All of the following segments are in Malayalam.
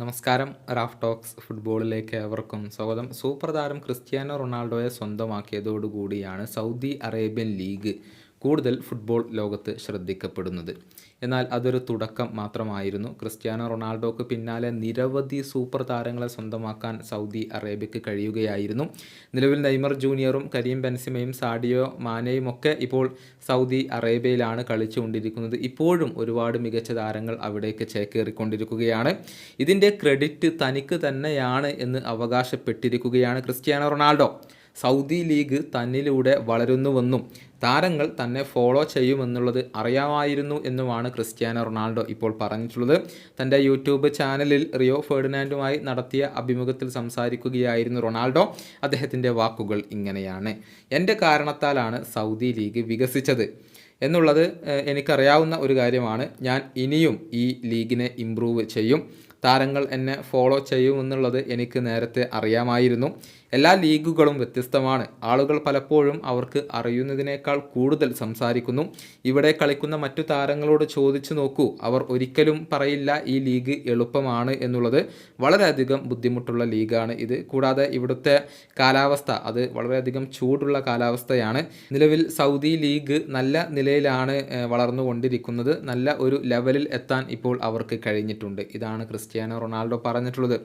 നമസ്കാരം. റാഫ് ടോക്സ് ഫുട്ബോളിലേക്ക് ഏവർക്കും സ്വാഗതം. സൂപ്പർ താരം ക്രിസ്ത്യാനോ റൊണാൾഡോയെ സ്വന്തമാക്കിയതോടുകൂടിയാണ് സൗദി അറേബ്യൻ ലീഗ് കൂടുതൽ ഫുട്ബോൾ ലോകത്ത് ശ്രദ്ധിക്കപ്പെടുന്നത്. എന്നാൽ അതൊരു തുടക്കം മാത്രമായിരുന്നു. ക്രിസ്ത്യാനോ റൊണാൾഡോക്ക് പിന്നാലെ നിരവധി സൂപ്പർ താരങ്ങളെ സ്വന്തമാക്കാൻ സൗദി അറേബ്യക്ക് കഴിയുകയായിരുന്നു. നിലവിൽ നെയ്മർ ജൂനിയറും കരീം ബെൻസിമയും സാഡിയോ മാനയും ഒക്കെ ഇപ്പോൾ സൗദി അറേബ്യയിലാണ് കളിച്ചുകൊണ്ടിരിക്കുന്നത്. ഇപ്പോഴും ഒരുപാട് മികച്ച താരങ്ങൾ അവിടേക്ക് ചേക്കേറിക്കൊണ്ടിരിക്കുകയാണ്. ഇതിന്റെ ക്രെഡിറ്റ് തനിക്ക് തന്നെയാണ് എന്ന് അവകാശപ്പെട്ടിരിക്കുകയാണ് ക്രിസ്ത്യാനോ റൊണാൾഡോ. സൗദി ലീഗ് തന്നിലൂടെ വളരുന്നുവെന്നും താരങ്ങൾ തന്നെ ഫോളോ ചെയ്യുമെന്നുള്ളത് അറിയാമായിരുന്നു എന്നുമാണ് ക്രിസ്ത്യാനോ റൊണാൾഡോ ഇപ്പോൾ പറഞ്ഞിട്ടുള്ളത്. തന്റെ യൂട്യൂബ് ചാനലിൽ റിയോ ഫെർഡിനാൻഡുമായി നടത്തിയ അഭിമുഖത്തിൽ സംസാരിക്കുകയായിരുന്നു റൊണാൾഡോ. അദ്ദേഹത്തിന്റെ വാക്കുകൾ ഇങ്ങനെയാണ്. എന്റെ കാരണത്താലാണ് സൗദി ലീഗ് വികസിച്ചത് എന്നുള്ളത് എനിക്കറിയാവുന്ന ഒരു കാര്യമാണ്. ഞാൻ ഇനിയും ഈ ലീഗിനെ ഇമ്പ്രൂവ് ചെയ്യും. താരങ്ങൾ എന്നെ ഫോളോ ചെയ്യുമെന്നുള്ളത് എനിക്ക് നേരത്തെ അറിയാമായിരുന്നു. എല്ലാ ലീഗുകളും വ്യത്യസ്തമാണ്. ആളുകൾ പലപ്പോഴും അവർക്ക് അറിയുന്നതിനേക്കാൾ കൂടുതൽ സംസാരിക്കുന്നു. ഇവിടെ കളിക്കുന്ന മറ്റു താരങ്ങളോട് ചോദിച്ചു നോക്കൂ. അവർ ഒരിക്കലും പറയില്ല ഈ ലീഗ് എളുപ്പമാണ് എന്നുള്ളത്. വളരെയധികം ബുദ്ധിമുട്ടുള്ള ലീഗാണ് ഇത്. കൂടാതെ ഇവിടുത്തെ കാലാവസ്ഥ അത് വളരെയധികം ചൂടുള്ള കാലാവസ്ഥയാണ്. നിലവിൽ സൗദി ലീഗ് നല്ല നിലയിലാണ് വളർന്നുകൊണ്ടിരിക്കുന്നത്. നല്ല ഒരു ലെവലിൽ എത്താൻ ഇപ്പോൾ അവർക്ക് കഴിഞ്ഞിട്ടുണ്ട്. ഇതാണ് ക്രിസ്ത്യാനോ റൊണാൾഡോ പറഞ്ഞിട്ടുള്ളത്.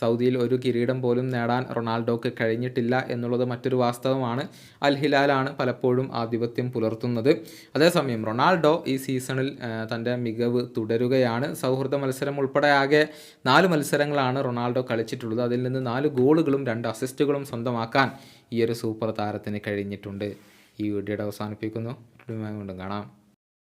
സൗദിയിൽ ഒരു കിരീടം പോലും നേടാൻ റൊണാൾഡോക്ക് കഴിഞ്ഞിട്ടില്ല എന്നുള്ളത് മറ്റൊരു വാസ്തവമാണ്. അൽ ഹിലാലാണ് പലപ്പോഴും ആധിപത്യം പുലർത്തുന്നത്. അതേസമയം റൊണാൾഡോ ഈ സീസണിൽ തന്റെ മികവ് തുടരുകയാണ്. സൗഹൃദ മത്സരം ഉൾപ്പെടെ ആകെ നാല് മത്സരങ്ങളാണ് റൊണാൾഡോ കളിച്ചിട്ടുള്ളത്. അതിൽ നിന്ന് നാല് ഗോളുകളും രണ്ട് അസിസ്റ്റുകളും സ്വന്തമാക്കാൻ ഈ ഒരു സൂപ്പർ താരത്തിന് കഴിഞ്ഞിട്ടുണ്ട്. ഈ വീഡിയോയുടെ അവസാനിപ്പിക്കുന്നു. വീണ്ടും കാണാം.